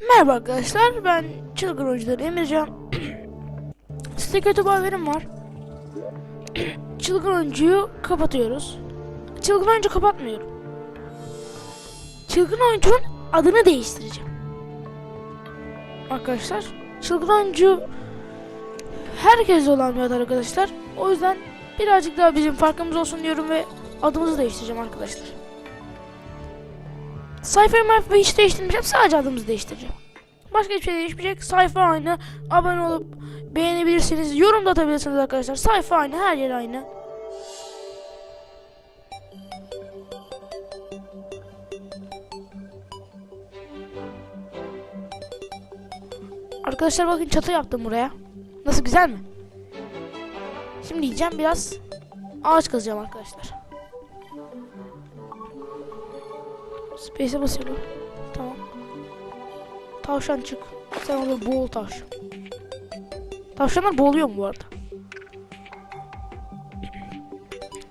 Merhaba arkadaşlar, ben Çılgın Oyuncuları Emircan. Size kötü bir haberim var. Çılgın Oyuncu'yu kapatıyoruz. Çılgın Oyuncu kapatmıyorum. Çılgın Oyuncu'nun adını değiştireceğim. Arkadaşlar, Çılgın Oyuncu herkes olan bir ad arkadaşlar. O yüzden birazcık daha bizim farkımız olsun diyorum ve adımızı değiştireceğim arkadaşlar. Sayfa marfa hiç değiştirmeyeceğim. Sadece adımızı değiştireceğim. Başka hiçbir şey değişmeyecek. Sayfa aynı. Abone olup beğenebilirsiniz. Yorum da atabilirsiniz arkadaşlar. Sayfa aynı. Her yer aynı. Arkadaşlar bakın çatı yaptım buraya. Nasıl güzel mi? Şimdi yiyeceğim biraz ağaç kazacağım arkadaşlar. Space'e basıyorum. Tamam. Tavşan çık. Sen orada boğul tavşan. Tavşanlar boğuluyor mu bu arada?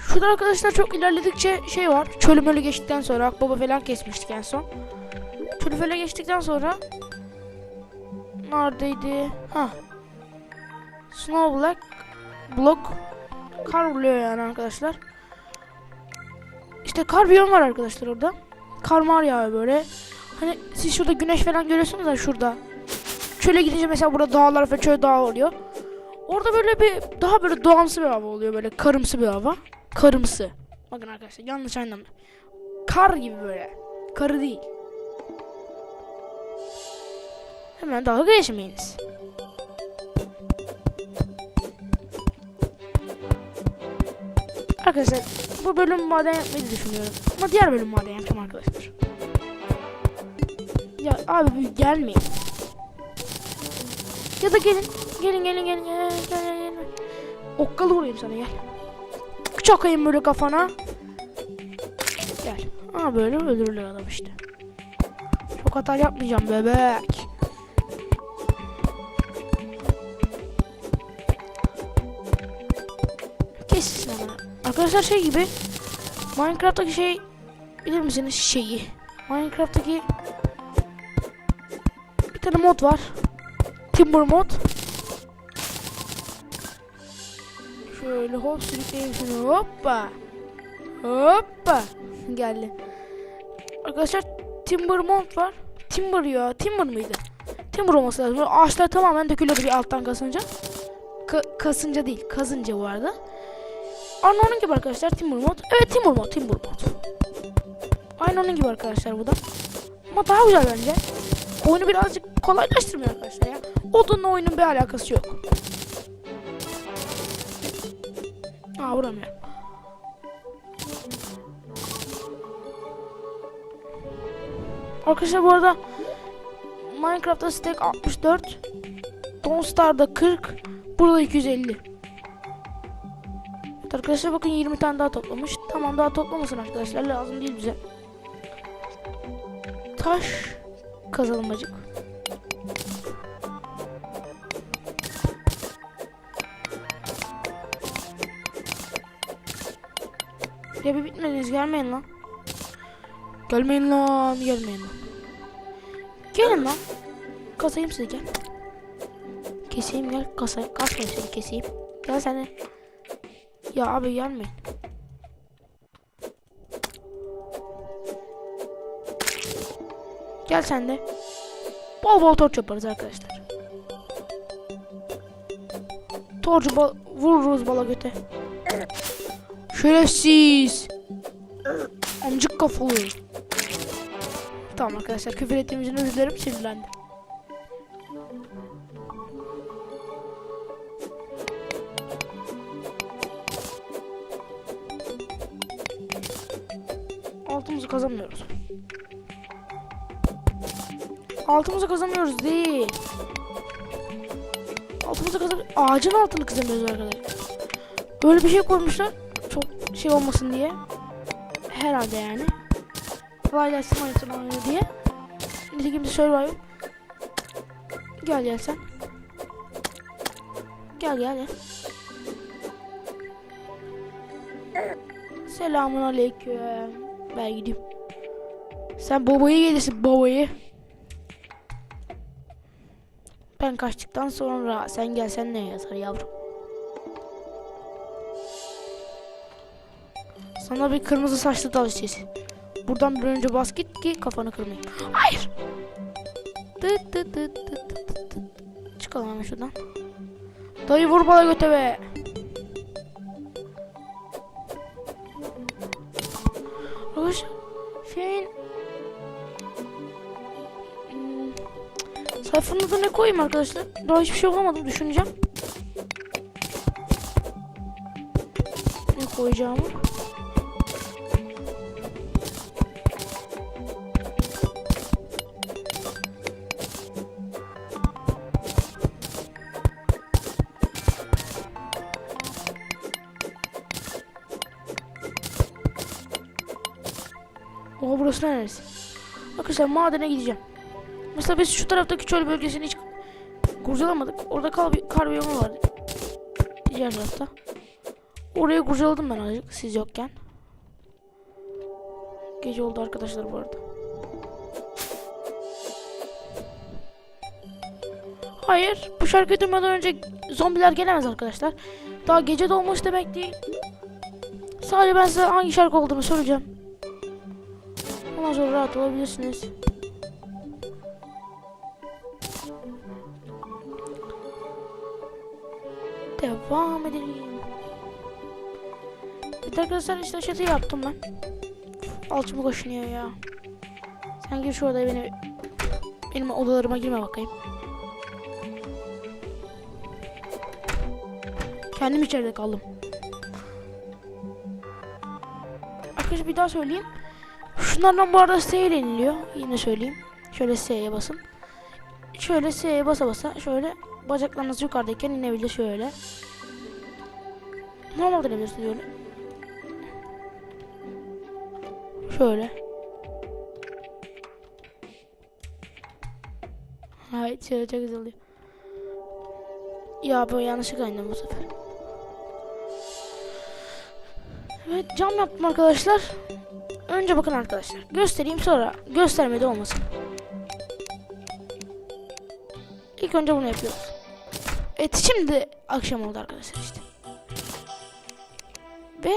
Şurada arkadaşlar çok ilerledikçe şey var. Çölü mölü geçtikten sonra akbaba falan kesmiştik en son. Çölü falan geçtikten sonra neredeydi? Ha. Snow Black Block kar vuruyor yani arkadaşlar. İşte kar biyom var arkadaşlar orada. Kar mar yağıyor böyle. Hani siz şurada güneş falan görüyorsunuz ya şurada. Çöle gidince mesela burada dağlar ve çöl dağı oluyor. Orada böyle bir daha böyle doğamsı bir hava oluyor böyle karımsı bir hava. Karımsı. Bakın arkadaşlar yanlış anlamayın. Kar gibi böyle. Karı değil. Hemen dalga geçmeyiniz. Arkadaşlar bu bölüm maden yapmayı düşünüyorum. Ama diğer bölüm maden yapacağım arkadaşlar. Ya abi gelmeyin. Ya da gelin. Gelin gelin gelin gelin gelin gelin. Okkalı vurayım sana gel. Çakayım böyle kafana. Gel. Aa böyle öldürürler adam işte. Çok hata yapmayacağım bebek. Arkadaşlar şey gibi Minecraft'taki şey bilir misiniz şeyi? Minecraft'taki bir tane mod var. Timber mod. Şöyle hop sürükleyeyim hoppa. Hoppa. Geldi. Arkadaşlar Timber mod var. Timber ya. Timber mıydı? Timber olması lazım. Böyle ağaçlar tamamen dökülüyordu bir alttan kasınca. Ka- kasınca değil. Kazınca bu arada. Aynı onun gibi arkadaşlar Timber mod. Evet Timber mod. Timber mod. Aynı onun gibi arkadaşlar bu da. Ama daha güzel bence. Oyunu birazcık kolaylaştırmıyor arkadaşlar ya. Odunla oyunun bir alakası yok. Aa vuramıyorum. Arkadaşlar bu arada Minecraft'ta stack 64 Dawnstar'da 40 Burada 250 Evet arkadaşlar bakın 20 tane daha toplamış. Tamam daha toplamasın arkadaşlar lazım değil bize. Taş kazalım acık. Ya bir bitmediniz gelmeyin lan. Gelmeyin lan gelmeyin lan. Gelin lan. Kasayım sizi gel. Keseyim gel kasa kasmayayım seni keseyim. Gel sen de. Ya abi gelmeyin. Gel sen de. Bol bol torç yaparız arkadaşlar. Torcu bal vururuz bala göte. Şerefsiz. Amcık kafalı. Tamam arkadaşlar küfür ettiğim için özür dilerim sinirlendim. Altımızı kazanmıyoruz. Altımızı kazanmıyoruz değil. Altımızı kazan ağacın altını kazanmıyoruz arkadaşlar. Böyle bir şey koymuşlar. Çok şey olmasın diye. Herhalde yani. Kolaylaşsın oynasın oyunu diye. Nitekim bir survival. Gel gel sen. Gel gel gel. Selamun aleyküm. Ben gideyim. Sen babayı gelirsin babayı. Ben kaçtıktan sonra sen gelsen ne yazar yavrum? Sana bir kırmızı saçlı tavsiyesi. Buradan bir önce bas git ki kafanı kırmayayım. Hayır. Tıt tıt tıt tıt tıt. Çıkalım şuradan. Dayı vur bana göte be. Şeyin sayfanın ne koyayım arkadaşlar? Daha hiçbir şey bulamadım düşüneceğim. Ne koyacağımı. Neresi? Arkadaşlar madene gideceğim. Mesela biz şu taraftaki çöl bölgesini hiç kurcalamadık. Orada kar, kar biyonu vardı. Diğer tarafta. Oraya kurcaladım ben azıcık siz yokken. Gece oldu arkadaşlar bu arada. Hayır, bu şarkıyı duymadan önce zombiler gelemez arkadaşlar. Daha gece dolmuş demek değil. Sadece ben size hangi şarkı olduğunu söyleyeceğim. Ondan sonra rahat olabilirsiniz. Devam edelim. Evet arkadaşlar işte çatı yaptım ben. Alçımı koşunuyor ya. Sen gir şu odaya beni benim odalarıma girme bakayım. Kendim içeride kaldım. Arkadaşlar bir daha söyleyeyim. Şunlardan bu arada S ile. Yine söyleyeyim. Şöyle S'ye basın. Şöyle S'ye basa basa şöyle bacaklarınız yukarıdayken inebilir şöyle. Normal dönebilirsiniz öyle. Şöyle. Hayır şöyle çok güzel oluyor. Ya böyle yanlışlıkla indim bu sefer. Evet cam yaptım arkadaşlar. Önce bakın arkadaşlar. Göstereyim sonra göstermede olmasın. İlk önce bunu yapıyoruz. Evet şimdi akşam oldu arkadaşlar işte. Ve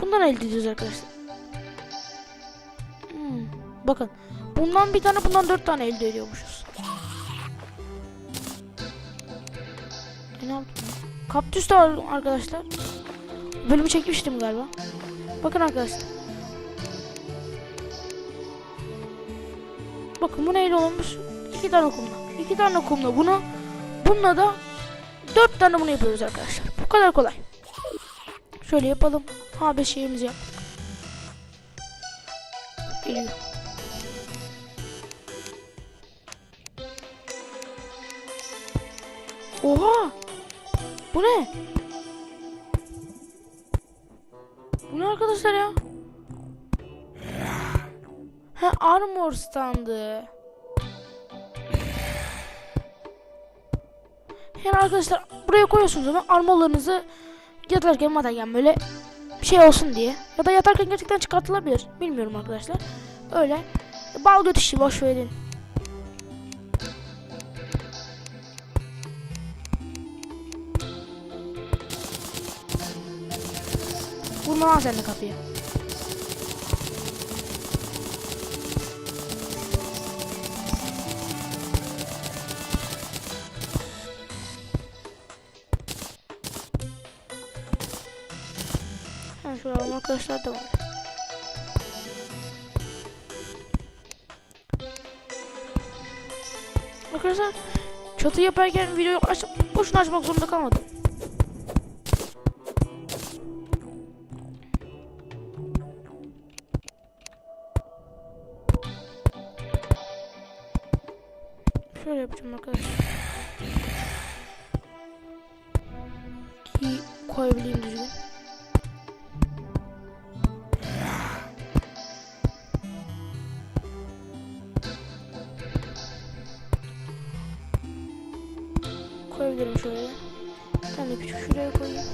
bundan elde ediyoruz arkadaşlar. Hmm, bakın. Bundan bir tane bundan dört tane elde ediyormuşuz. E, ne yaptım? Kaktüs de var arkadaşlar. Bölümü çekmiştim galiba. Bakın arkadaşlar. Bakın bu neyle olmuş? İki tane kumla. İki tane kumla bunu. Bununla da dört tane bunu yapıyoruz arkadaşlar. Bu kadar kolay. Şöyle yapalım. Ha beş şeyimizi yap. Geliyor. Oha! Bu ne? Bu ne arkadaşlar ya? Ha armor standı. Yani arkadaşlar buraya koyuyorsunuz ama armorlarınızı yatarken matarken böyle bir şey olsun diye. Ya da yatarken gerçekten çıkartılabilir. Bilmiyorum arkadaşlar. Öyle. Bal göt boş verin. Vurma lan sen de kapıyı. Alalım arkadaşlar devam. Arkadaşlar çatı yaparken videoyu aç boşuna açmak zorunda kalmadım. Koyabilirim şöyle. Bir tane küçük şuraya koyayım.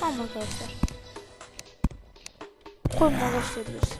Tamam arkadaşlar. koymaya başlayabiliriz.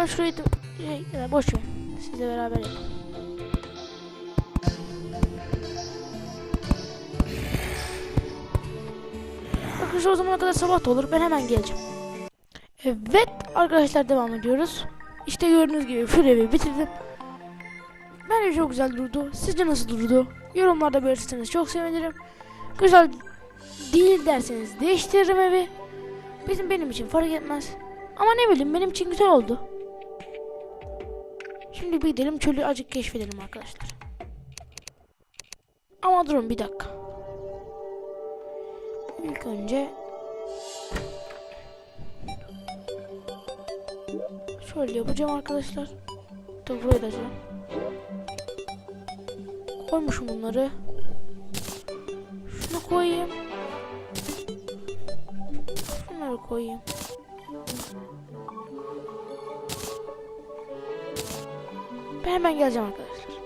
Ben şurayı şey, da boş ver. Sizle beraber yapalım. Arkadaşlar o zamana kadar sabah da olur. Ben hemen geleceğim. Evet arkadaşlar devam ediyoruz. İşte gördüğünüz gibi Fury'yi bitirdim. Bence çok güzel durdu. Sizce nasıl durdu? Yorumlarda belirtirseniz çok sevinirim. Güzel değil derseniz değiştiririm evi. Bizim benim için fark etmez. Ama ne bileyim benim için güzel oldu. Şimdi bir gidelim çölü acık keşfedelim arkadaşlar. Ama durun bir dakika. İlk önce şöyle yapacağım arkadaşlar. Tabii buraya da. Koymuşum bunları. Şunu koyayım. Şunları koyayım. Ben hemen geleceğim arkadaşlar.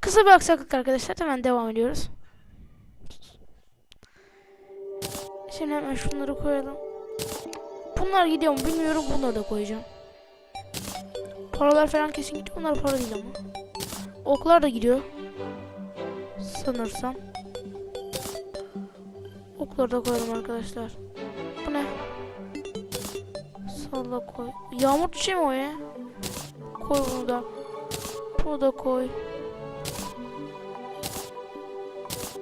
Kısa bir aksaklık arkadaşlar. Hemen devam ediyoruz. Şimdi hemen şunları koyalım. Bunlar gidiyor mu bilmiyorum. Bunları da koyacağım. Paralar falan kesin gidiyor. Bunlar para değil ama. Oklar da gidiyor. Sanırsam. Okları da koyalım arkadaşlar. Bu ne? Salla koy. Yağmur çiçeği mi o ya? Koy bunu da. Bunu da koy.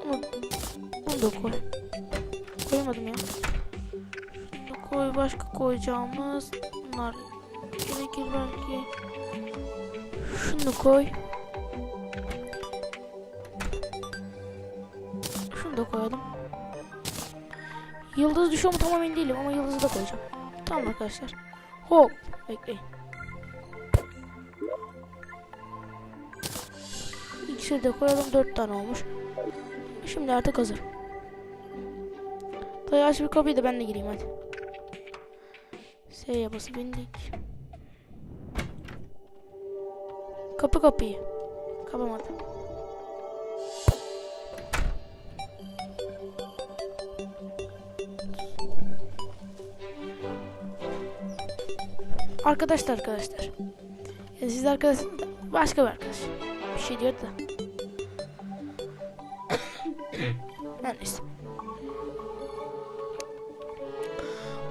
Bunu, bunu da koy. Koymadım ya. Şunu da koy. Başka koyacağımız bunlar gerekir belki. Şunu koy. Şunu da koyalım. Yıldız düşüyor mu tam emin değilim ama yıldızı da koyacağım. Tamam arkadaşlar. Hop. Bekleyin. De koyalım. Dört tane olmuş. Şimdi artık hazır. Dayı aç bir kapıyı da ben de gireyim hadi. S'ye basıp bindik. Kapı kapıyı. Kapamadı. Arkadaşlar arkadaşlar. Yani siz arkadaşlar başka bir arkadaş. Bir şey diyor da. Her neyse.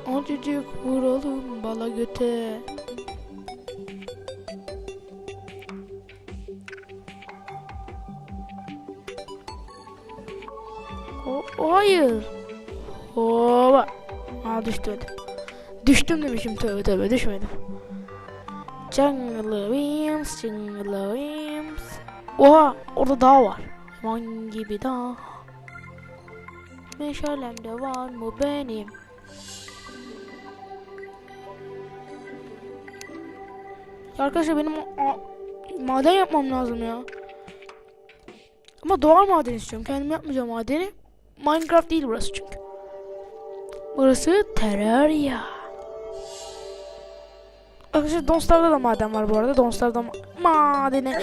Acıcık vuralım bala göte. O, hayır. Hova. Aa düştü hadi. Düştüm demişim tövbe tövbe düşmedim. Jungle Wims, Jungle Wims. Oha orada dağ var. Van gibi dağ. Meşalemde var mı benim? Arkadaşlar benim maden yapmam lazım ya. Ama doğal maden istiyorum. Kendim yapmayacağım madeni. Minecraft değil burası çünkü. Burası Terraria. Arkadaşlar Donstar'da da maden var bu arada. Donstar'da ma madeni.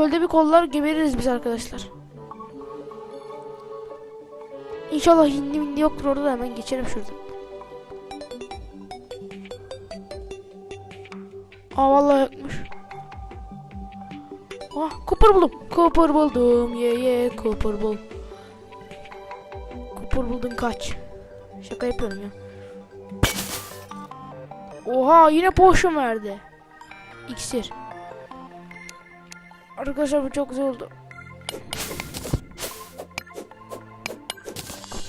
Çölde bir kollar gebeririz biz arkadaşlar. İnşallah hindi hindi yoktur orada da hemen geçelim şuradan. Aa vallahi yokmuş. Ah kupur buldum. Kupur buldum. Ye ye kupur bul. Kupur buldum kaç. Şaka yapıyorum ya. Oha yine potion verdi. İksir. Arkadaşlar bu çok güzel oldu.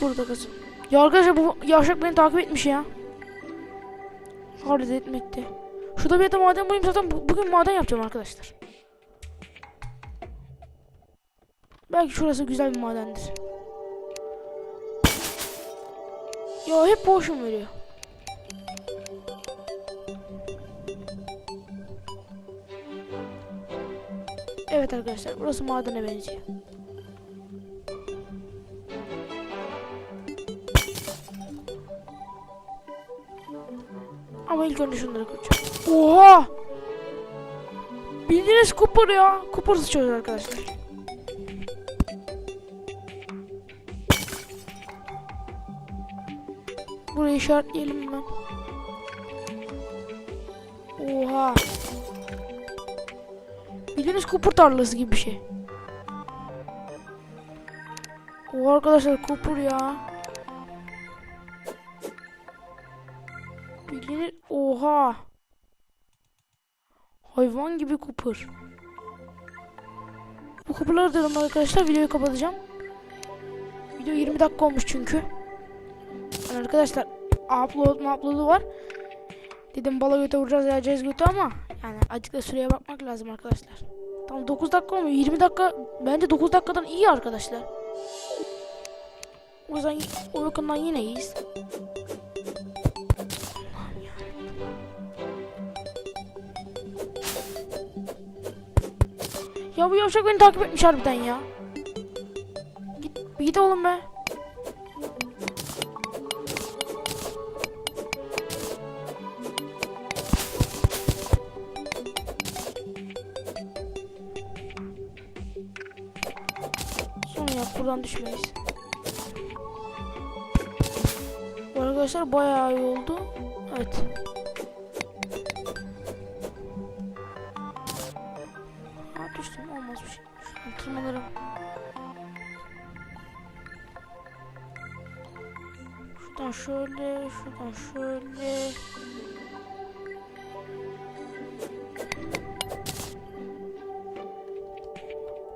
Burada kızım. Ya arkadaşlar bu yavşak beni takip etmiş ya. Hareket etmekte. Şurada bir yerde maden bulayım zaten bu- bugün maden yapacağım arkadaşlar. Belki şurası güzel bir madendir. Ya hep boşum veriyor. Evet arkadaşlar burası madene benziyor. Ama ilk önce şunları koyacağım. Oha! Bildiğiniz Cooper ya. Cooper sıçıyoruz arkadaşlar. Burayı işaretleyelim hemen. Oha. Bildiğiniz Cooper tarlası gibi bir şey. O arkadaşlar Cooper ya. Bildiğiniz oha. Hayvan gibi Cooper. Bu Cooper'ları dedim arkadaşlar videoyu kapatacağım. Video 20 dakika olmuş çünkü. Yani arkadaşlar upload mu upload'u var. Dedim bala göte vuracağız yiyeceğiz göte ama yani azıcık süreye bakmak lazım arkadaşlar. Tam 9 dakika olmuyor. 20 dakika bence 9 dakikadan iyi arkadaşlar. O yüzden o bakımdan yine iyiyiz. Ya bu yavşak beni takip etmiş harbiden ya. Git, git oğlum be. Yap buradan düşmeyiz. Arkadaşlar bayağı iyi oldu. Evet. Ha düştüm olmaz bir şey. Şuradan tırmanırım. Şuradan şöyle, şuradan şöyle.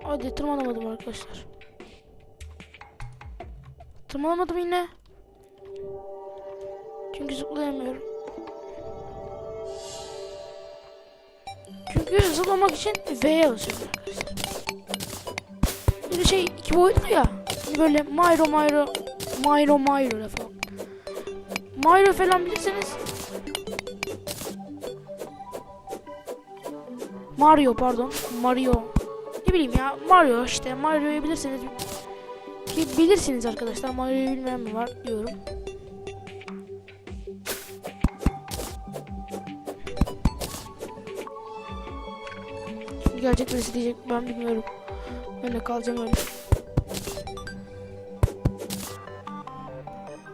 Hadi tırmanamadım arkadaşlar. Tırmanamadım yine. Çünkü zıplayamıyorum. Çünkü zıplamak için V'ye basıyorum. Bir şey iki boyutlu ya. Böyle Myro Myro Myro Myro falan. Myro falan bilirseniz Mario pardon. Mario. Ne bileyim ya Mario işte Mario'yu bilirseniz ki bilirsiniz arkadaşlar Mario'yu bilmeyen mi var diyorum. Şimdi gelecek birisi diyecek ben bilmiyorum. Öyle kalacağım öyle.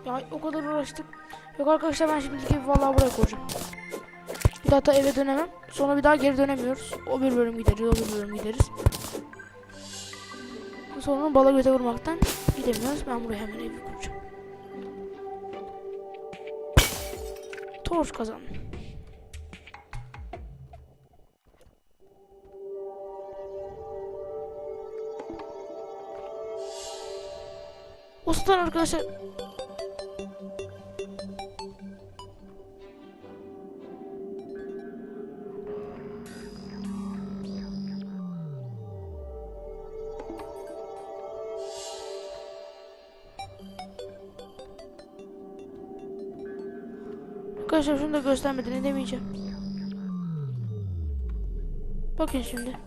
Ya o kadar uğraştık. Yok arkadaşlar ben şimdi evi vallahi buraya koyacağım. Bir daha da eve dönemem. Sonra bir daha geri dönemiyoruz. O bir bölüm gideriz, o bir bölüm gideriz. Sonra bala göte vurmaktan gidemiyoruz. Ben buraya hemen evi kuracağım. Torç kazandım. O arkadaşlar Arkadaşlar şunu da göstermeden edemeyeceğim. Bakın şimdi.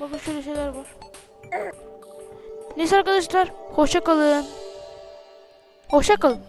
Bakın şöyle şeyler var. Neyse arkadaşlar. Hoşça kalın. Hoşça kalın.